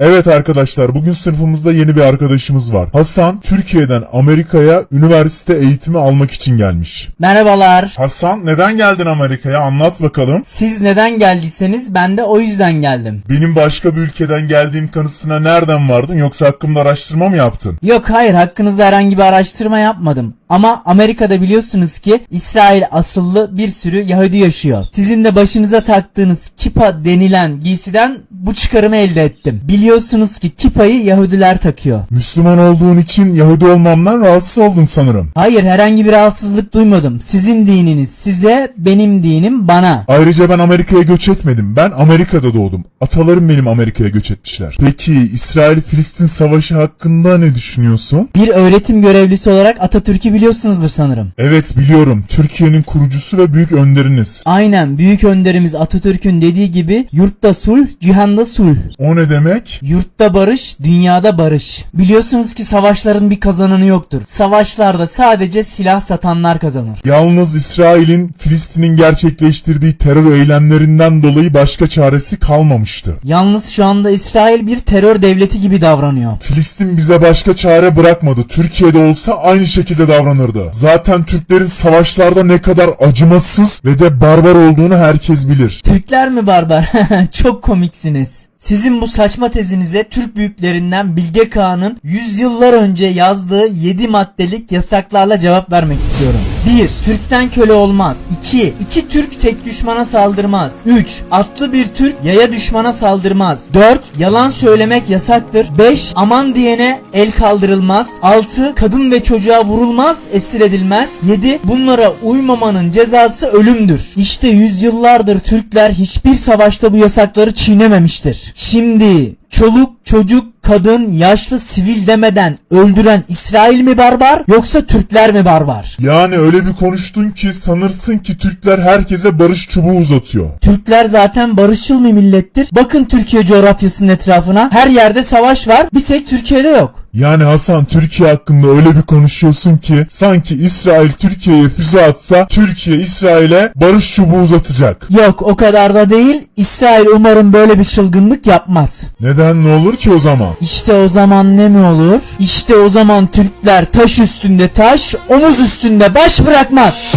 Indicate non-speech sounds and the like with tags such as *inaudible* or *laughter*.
Evet arkadaşlar bugün sınıfımızda yeni bir arkadaşımız var. Hasan Türkiye'den Amerika'ya üniversite eğitimi almak için gelmiş. Merhabalar. Hasan neden geldin Amerika'ya anlat bakalım. Siz neden geldiyseniz ben de o yüzden geldim. Benim başka bir ülkeden geldiğim kanısına nereden vardın yoksa hakkımda araştırma mı yaptın? Yok hayır hakkınızda herhangi bir araştırma yapmadım. Ama Amerika'da biliyorsunuz ki İsrail asıllı bir sürü Yahudi yaşıyor. Sizin de başınıza taktığınız kipa denilen giysiden bu çıkarımı elde ettim. Biliyorsunuz ki kipayı Yahudiler takıyor. Müslüman olduğun için Yahudi olmamdan rahatsız oldun sanırım. Hayır herhangi bir rahatsızlık duymadım. Sizin dininiz size, benim dinim bana. Ayrıca ben Amerika'ya göç etmedim. Ben Amerika'da doğdum. Atalarım benim Amerika'ya göç etmişler. Peki İsrail-Filistin savaşı hakkında ne düşünüyorsun? Bir öğretim görevlisi olarak Atatürk'ü biliyorsunuzdur sanırım. Evet biliyorum. Türkiye'nin kurucusu ve büyük önderiniz. Aynen büyük önderimiz Atatürk'ün dediği gibi yurtta sulh, cihanda sulh. O ne demek? Yurtta barış, dünyada barış. Biliyorsunuz ki savaşların bir kazananı yoktur. Savaşlarda sadece silah satanlar kazanır. Yalnız İsrail'in Filistin'in gerçekleştirdiği terör eylemlerinden dolayı başka çaresi kalmamıştı. Yalnız şu anda İsrail bir terör devleti gibi davranıyor. Filistin bize başka çare bırakmadı. Türkiye'de olsa aynı şekilde davranırdı. Zaten Türklerin savaşlarda ne kadar acımasız ve de barbar olduğunu herkes bilir. Türkler mi barbar? *laughs* Çok komiksiniz. Sizin bu saçma tezinize Türk büyüklerinden Bilge Kağan'ın yüzyıllar önce yazdığı 7 maddelik yasaklarla cevap vermek istiyorum. 1. Türk'ten köle olmaz. 2. İki Türk tek düşmana saldırmaz. 3. Atlı bir Türk yaya düşmana saldırmaz. 4. Yalan söylemek yasaktır. 5. Aman diyene el kaldırılmaz. 6. Kadın ve çocuğa vurulmaz, esir edilmez. 7. Bunlara uymamanın cezası ölümdür. İşte yüzyıllardır Türkler hiçbir savaşta bu yasakları çiğnememiştir. Şimdi çoluk, çocuk, kadın, yaşlı, sivil demeden öldüren İsrail mi barbar yoksa Türkler mi barbar? Yani öyle bir konuştun ki sanırsın ki Türkler herkese barış çubuğu uzatıyor. Türkler zaten barışçıl bir millettir. Bakın Türkiye coğrafyasının etrafına. Her yerde savaş var. Bir tek Türkiye'de yok. Yani Hasan Türkiye hakkında öyle bir konuşuyorsun ki sanki İsrail Türkiye'ye füze atsa Türkiye İsrail'e barış çubuğu uzatacak. Yok o kadar da değil. İsrail umarım böyle bir çılgınlık yapmaz. Neden ne olur ki o zaman? İşte o zaman ne mi olur? İşte o zaman Türkler taş üstünde taş, omuz üstünde baş bırakmaz.